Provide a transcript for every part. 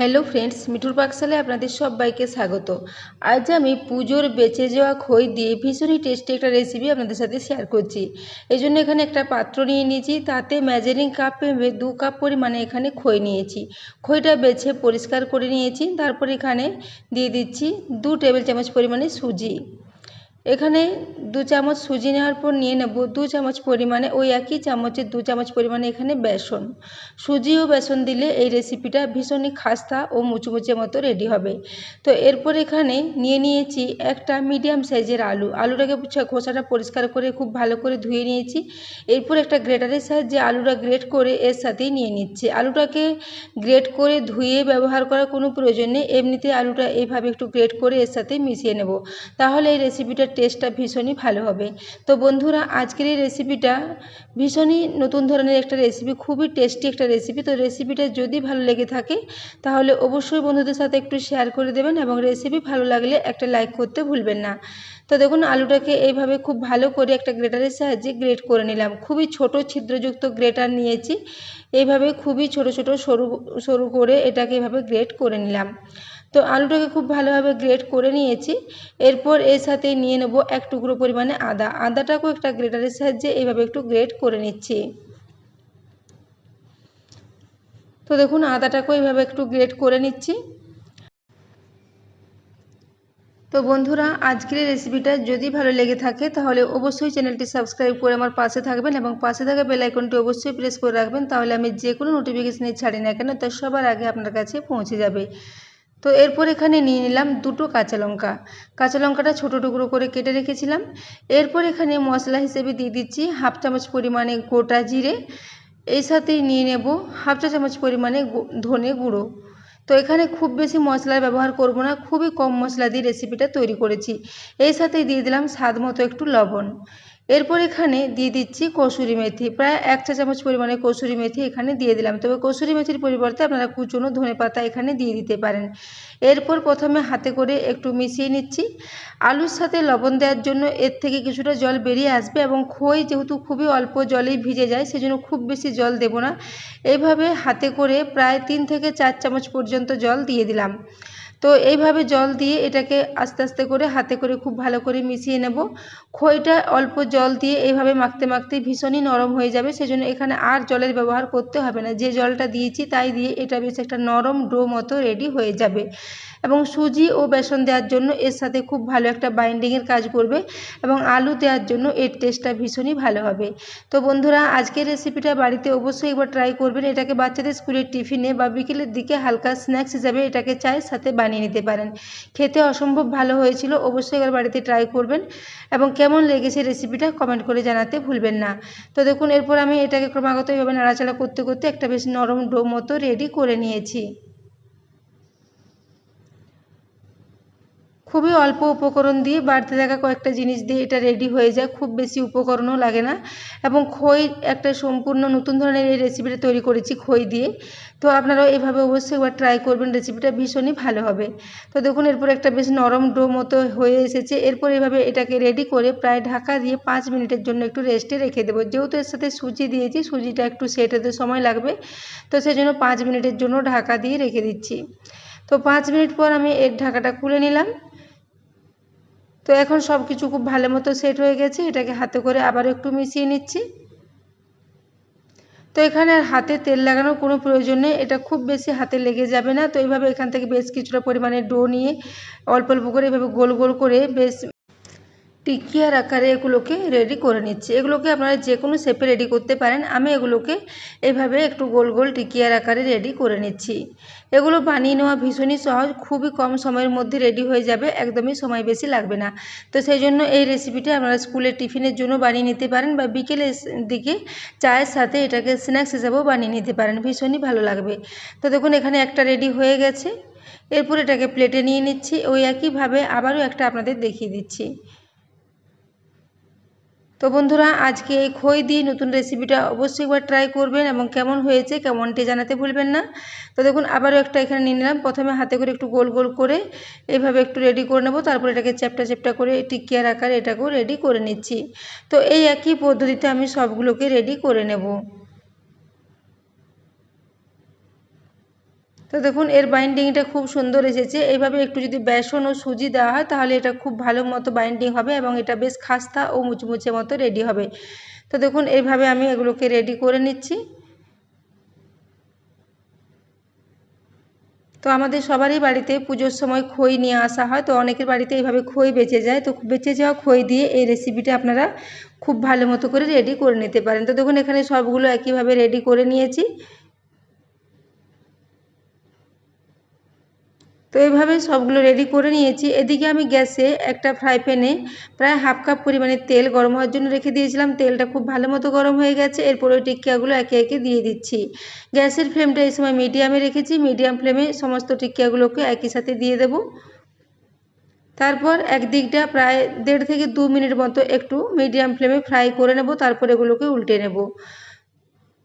Hello friends, মিঠুর পাকশালে আপনাদের সবাইকে স্বাগত। আজ আমি পুজোর বেঁচে যাওয়া খই দিয়ে ভীষণই টেস্টি একটা রেসিপি আপনাদের সাথে শেয়ার করছি। এই জন্য এখানে একটা পাত্র নিয়ে নিয়েছি, তাতে মেজারিং কাপ দু কাপ পরিমাণে এখানে খই নিয়েছি। খইটা বেছে পরিষ্কার করে নিয়েছি, তারপর এখানে দিয়ে দিচ্ছি দু টেবিল চামচ পরিমাণে সুজি। এখানে দু চামচ সুজি নেওয়ার পর নিয়ে নেব দু চামচ পরিমাণে, ওই একই চামচের দু চামচ পরিমাণে এখানে বেসন। সুজি ও বেসন দিলে এই রেসিপিটা ভীষণই খাস্তা ও মুচমুচে মতো রেডি হবে। তো এরপর এখানে নিয়ে নিয়েছি একটা মিডিয়াম সাইজের আলু। আলুটাকে খোসাটা পরিষ্কার করে খুব ভালো করে ধুয়ে নিয়েছি। এরপর একটা গ্রেটারের সাহায্যে আলুটা গ্রেট করে এর সাথেই নিয়ে নিচ্ছি। আলুটাকে গ্রেট করে ধুয়ে ব্যবহার করার কোনো প্রয়োজন নেই। এমনিতে আলুটা এইভাবে একটু গ্রেট করে এর সাথে মিশিয়ে নেব। তাহলে এই রেসিপিটা টেস্টটা ভীষণই ভালো হবে। তো বন্ধুরা, আজকের এই রেসিপিটা ভীষণই নতুন ধরনের একটা রেসিপি খুবই টেস্টি একটা রেসিপি তো রেসিপিটা যদি ভালো লেগে থাকে, তাহলে অবশ্যই বন্ধুদের সাথে একটু শেয়ার করে দেবেন এবং রেসিপি ভালো লাগলে একটা লাইক করতে ভুলবেন না। তো দেখুন, আলুটাকে এইভাবে খুব ভালো করে একটা গ্রেটারের সাহায্যে গ্রেট করে নিলাম। খুবই ছোট ছিদ্রযুক্ত গ্রেটার নিয়েছি। এইভাবে খুবই ছোট ছোট সরু সরু করে এটাকে এভাবে গ্রেট করে নিলাম। তো আলুটাকে খুব ভালোভাবে গ্রেট করে নিয়েছি। এরপর এর সাথে নিয়ে নেব এক টুকরো পরিমাণে আদা। আদাটাকেও একটা গ্রেটারের সাহায্যে এইভাবে একটু গ্রেট করে নিচ্ছি। তো দেখুন, আদাটাকেও এইভাবে একটু গ্রেট করে নিচ্ছি। তো বন্ধুরা, আজকের রেসিপিটা যদি ভালো লেগে থাকে, তাহলে অবশ্যই চ্যানেলটি সাবস্ক্রাইব করে আমার পাশে থাকবেন এবং পাশে থাকা বেল আইকনটি অবশ্যই প্রেস করে রাখবেন। তাহলে আমি যে কোনো নোটিফিকেশানে ছাড়ি না কেন, তা সবার আগে আপনার কাছে পৌঁছে যাবে। তো এরপর এখানে নিয়ে নিলাম দুটো কাঁচা লঙ্কা। কাঁচা লঙ্কাটা ছোটো টুকরো করে কেটে রেখেছিলাম। এরপর এখানে মশলা হিসেবে দিয়ে দিচ্ছি হাফ চামচ পরিমাণে গোটা জিরে। এই সাথেই নিয়ে নেব হাফ চা চামচ পরিমাণে ধনে গুঁড়ো। তো এখানে খুব বেশি মশলা ব্যবহার করব না, খুবই কম মশলা দিয়ে রেসিপিটা তৈরি করেছি। এই সাথেই দিয়ে দিলাম স্বাদ মতো একটু লবণ। এরপর এখানে দিয়ে দিচ্ছি কসুরি মেথি। প্রায় এক চা চামচ পরিমাণে কসুরি মেথি এখানে দিয়ে দিলাম। তবে কসুরি মেথির পরিবর্তে আপনারা কুচনো ধনে পাতা এখানে দিয়ে দিতে পারেন। এরপর প্রথমে হাতে করে একটু মিশিয়ে নিচ্ছি। আলুর সাথে লবণ দেওয়ার জন্য এর থেকে কিছুটা জল বেরিয়ে আসবে এবং খই যেহেতু খুবই অল্প জলেই ভিজে যায়, সেজন্য খুব বেশি জল দেব না। এইভাবে হাতে করে প্রায় তিন থেকে চার চামচ পর্যন্ত জল দিয়ে দিলাম। তো এইভাবে জল দিয়ে এটাকে আস্তে আস্তে করে হাতে করে খুব ভালো করে মিশিয়ে নেব। খইটা অল্প জল দিয়ে এইভাবে মাখতে মাখতে ভীষণই নরম হয়ে যাবে, সেজন্য এখানে আর জলের ব্যবহার করতে হবে না। যে জলটা দিয়েছি তাই দিয়ে এটা বেশ একটা নরম ডো মতো রেডি হয়ে যাবে। এবং সুজি ও বেসন দেওয়ার জন্য এর সাথে খুব ভালো একটা বাইন্ডিংয়ের কাজ করবে এবং আলু দেওয়ার জন্য এর টেস্টটা ভীষণই ভালো হবে। তো বন্ধুরা, আজকের রেসিপিটা বাড়িতে অবশ্যই একবার ট্রাই করবেন। এটাকে বাচ্চাদের স্কুলের টিফিনে বা বিকেলের দিকে হালকা স্ন্যাক্স হিসাবে এটাকে চায়ের সাথে বানিয়ে নিতে পারেন। খেতে অসম্ভব ভালো হয়েছিল, অবশ্যই একবার বাড়িতে ট্রাই করবেন। এবং কেমন লেগেছে রেসিপিটা কমেন্ট করে জানাতে ভুলবেন না। তো দেখুন, এরপর আমি এটাকে ক্রমাগত এভাবে নাড়াচাড়া করতে করতে একটা বেশ নরম ডো মতো রেডি করে নিয়েছি। খুবই অল্প উপকরণ দিয়ে বাড়তে থাকা কয়েকটা জিনিস দিয়ে এটা রেডি হয়ে যায়। খুব বেশি উপকরণও লাগে না। এবং খই একটা সম্পূর্ণ নতুন ধরনের এই রেসিপিটা তৈরি করেছি খই দিয়ে। তো আপনারাও এভাবে অবশ্যই একবার ট্রাই করবেন। রেসিপিটা ভীষণই ভালো হবে। তো দেখুন, এরপর একটা বেশ নরম ডো মতো হয়ে এসেছে। এরপর এভাবে এটাকে রেডি করে প্রায় ঢাকা দিয়ে পাঁচ মিনিটের জন্য একটু রেস্টে রেখে দেবো। যেহেতু এর সাথে সুজি দিয়েছি, সুজিটা একটু সেট হতে সময় লাগবে। তো সেই জন্য পাঁচ মিনিটের জন্য ঢাকা দিয়ে রেখে দিচ্ছি। তো পাঁচ মিনিট পর আমি এর ঢাকাটা খুলে নিলাম। তো এখন সব কিছু খুব ভালো মতো সেট হয়ে গেছে, এটাকে হাতে করে আবার একটু মিশিয়ে নিচ্ছি। তো এখানে আর হাতে তেল লাগানোর কোনো প্রয়োজন নেই, এটা খুব বেশি হাতে লেগে যাবে না। তো এইভাবে এখান থেকে বেশ কিছুটা পরিমাণে ডো নিয়ে অল্প অল্প করে এভাবে গোল গোল করে বেশ টিকিয়ার আকারে এগুলোকে রেডি করে নিচ্ছি। এগুলোকে আপনারা যে কোনো শেপে রেডি করতে পারেন। আমি এগুলোকে এভাবে একটু গোল গোল টিকিয়ার আকারে রেডি করে নিচ্ছি। এগুলো বানিয়ে নেওয়া ভীষণই সহজ, খুবই কম সময়ের মধ্যে রেডি হয়ে যাবে, একদমই সময় বেশি লাগবে না। তো সেই জন্য এই রেসিপিটা আপনারা স্কুলের টিফিনের জন্য বানিয়ে নিতে পারেন বা বিকেলের দিকে চায়ের সাথে এটাকে স্ন্যাক্স হিসাবেও বানিয়ে নিতে পারেন, ভীষণই ভালো লাগবে। তো দেখুন, এখানে একটা রেডি হয়ে গেছে। এরপর এটাকে প্লেটে নিয়ে নিচ্ছি। ওই একইভাবে আবারও একটা আপনাদের দেখিয়ে দিচ্ছি। তো বন্ধুরা, আজকে এই খই দিয়ে নতুন রেসিপিটা অবশ্যই একবার ট্রাই করবেন এবং কেমন হয়েছে, কেমনটি জানাতে ভুলবেন না। তো দেখুন, আবারও একটা এখানে নিয়ে নিলাম। প্রথমে হাতে করে একটু গোল গোল করে এইভাবে একটু রেডি করে নেব। তারপরে এটাকে চ্যাপটা চ্যাপটা করে টিকিয়ার আকারে এটাকেও রেডি করে নিচ্ছি। তো এই একই পদ্ধতিতে আমি সবগুলোকে রেডি করে নেব। তো দেখুন, এর বাইন্ডিংটা খুব সুন্দর এসেছে। এইভাবে একটু যদি বেসন ও সুজি দেওয়া হয়, তাহলে এটা খুব ভালো মতো বাইন্ডিং হবে এবং এটা বেশ খাস্তা ও মুচমুচে মতো রেডি হবে। তো দেখুন, এইভাবে আমি এগুলোকে রেডি করে নিচ্ছি। তো আমাদের সবারই বাড়িতে পুজোর সময় খই নিয়ে আসা হয়, তো অনেকের বাড়িতে এইভাবে খই বেঁচে যায়। তো বেঁচে যাওয়া খই দিয়ে এই রেসিপিটা আপনারা খুব ভালো মতো করে রেডি করে নিতে পারেন। তো দেখুন, এখানে সবগুলো একইভাবে রেডি করে নিয়েছি। তো এইভাবে সবগুলো রেডি করে নিয়েছি। এদিকে আমি গ্যাসে একটা ফ্রাই প্যানে প্রায় হাফ কাপ পরিমাণে তেল গরম হওয়ার জন্য রেখে দিয়েছিলাম। তেলটা খুব ভালো মতো গরম হয়ে গেছে। এরপর ওই টিক্কিয়াগুলো একে একে দিয়ে দিচ্ছি। গ্যাসের ফ্লেমটা এই সময় মিডিয়ামে রেখেছি। মিডিয়াম ফ্লেমে সমস্ত টিক্কিয়াগুলোকে একই সাথে দিয়ে দেব। তারপর একদিকটা প্রায় দেড় থেকে দু মিনিট মতো একটু মিডিয়াম ফ্লেমে ফ্রাই করে নেব। তারপর এগুলোকে উল্টে নেব।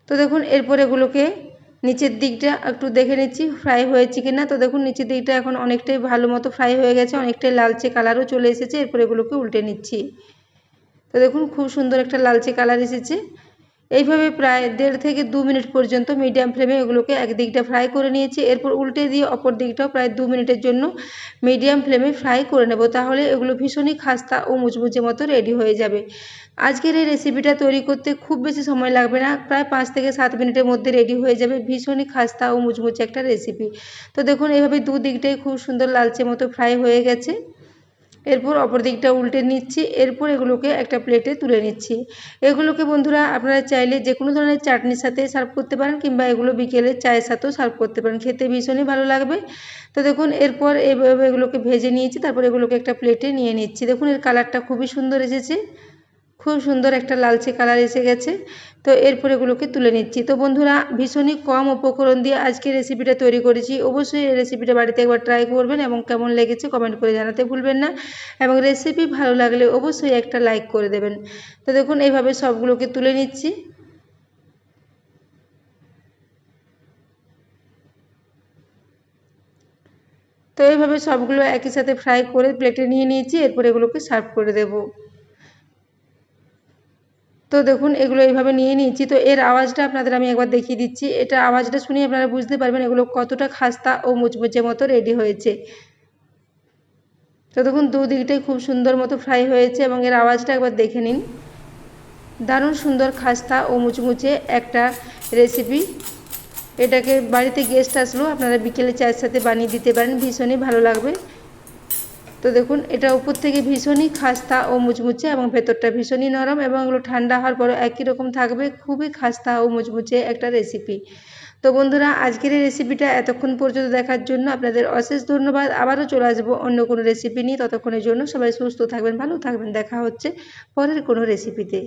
তো দেখুন, এরপর এগুলোকে নিচের দিকটা একটু দেখে নিচ্ছি ফ্রাই হয়েছে কি না তো দেখুন, নিচের দিকটা এখন অনেকটাই ভালো মতো ফ্রাই হয়ে গেছে, অনেকটাই লালচে কালারও চলে এসেছে। এরপর এগুলোকে উল্টে নিচ্ছি। তো দেখুন, খুব সুন্দর একটা লালচে কালার এসেছে। এইভাবে প্রায় দেড় থেকে দু মিনিট পর্যন্ত মিডিয়াম ফ্লেমে এগুলোকে একদিকটা ফ্রাই করে নিয়েছি। এরপর উল্টে দিয়ে অপর দিকটাও প্রায় দু মিনিটের জন্য মিডিয়াম ফ্লেমে ফ্রাই করে নেব। তাহলে এগুলো ভীষণই খাস্তা ও মুচমুচে মতো রেডি হয়ে যাবে। আজকের এই রেসিপিটা তৈরি করতে খুব বেশি সময় লাগবে না। প্রায় পাঁচ থেকে সাত মিনিটের মধ্যে রেডি হয়ে যাবে। ভীষণই খাস্তা ও মুচমুচে একটা রেসিপি। তো দেখুন, এইভাবে দু দিকটাই খুব সুন্দর লালচে মতো ফ্রাই হয়ে গেছে। এরপর অপর দিকটা উল্টে নিচ্ছি, এরপর এগুলোকে একটা প্লেটে তুলে নিচ্ছি। এগুলোকে বন্ধুরা আপনারা চাইলে যে কোনো ধরনের চাটনির সাথে সার্ভ করতে পারেন কিংবা এগুলো বিকেলে চায়ের সাথেও সার্ভ করতে পারেন, খেতে ভীষণই ভালো লাগবে। তো দেখুন, এরপর এগুলোকে ভেজে নিয়েছি, তারপর এগুলোকে একটা প্লেটে নিয়ে নিচ্ছি। দেখুন, এর কালারটা খুবই সুন্দর এসেছে। খুব সুন্দর একটা লালচে কালার এসে গেছে। তো এরপর এগুলোকে তুলে নিচ্ছি। তো বন্ধুরা, ভীষণই কম উপকরণ দিয়ে আজকে রেসিপিটা তৈরি করেছি। অবশ্যই এই রেসিপিটা বাড়িতে একবার ট্রাই করবেন এবং কেমন লেগেছে কমেন্ট করে জানাতে ভুলবেন না। এবং রেসিপি ভালো লাগলে অবশ্যই একটা লাইক করে দেবেন। তো দেখুন এইভাবে সবগুলোকে তুলে নিচ্ছি। তো এইভাবে সবগুলো একই সাথে ফ্রাই করে প্লেটে নিয়ে নিয়েছি। এরপর এগুলোকে সার্ভ করে দেবো। তো দেখুন, এগুলো এইভাবে নিয়ে নিয়েছি। তো এর আওয়াজটা আপনাদের আমি একবার দেখিয়ে দিচ্ছি। এটা আওয়াজটা শুনে আপনারা বুঝতে পারবেন এগুলো কতটা খাস্তা ও মুচমুচে মতো রেডি হয়েছে। তো দেখুন, দুদিকটাই খুব সুন্দর মতো ফ্রাই হয়েছে এবং এর আওয়াজটা একবার দেখে নিন। দারুণ সুন্দর খাস্তা ও মুচমুচে একটা রেসিপি এটাকে বাড়িতে গেস্ট আসলেও আপনারা বিকেলে চায়ের সাথে বানিয়ে দিতে পারেন। ভীষণই ভালো লাগবে। তো দেখুন, এটা উপর থেকে ভীষণই খাস্তা ও মুচমুচে এবং ভেতরটা ভীষণই নরম এবং এগুলো ঠান্ডা হওয়ার পরে একই রকম থাকবে, খুবই খাস্তা ও মুচমুচে একটা রেসিপি তো বন্ধুরা, আজকের এই রেসিপিটা এতক্ষণ পর্যন্ত দেখার জন্য আপনাদের অশেষ ধন্যবাদ। আবারও চলে আসব অন্য কোনো রেসিপি নিয়ে। ততক্ষণের জন্য সবাই সুস্থ থাকবেন, ভালো থাকবেন। দেখা হচ্ছে পরের কোনো রেসিপিতে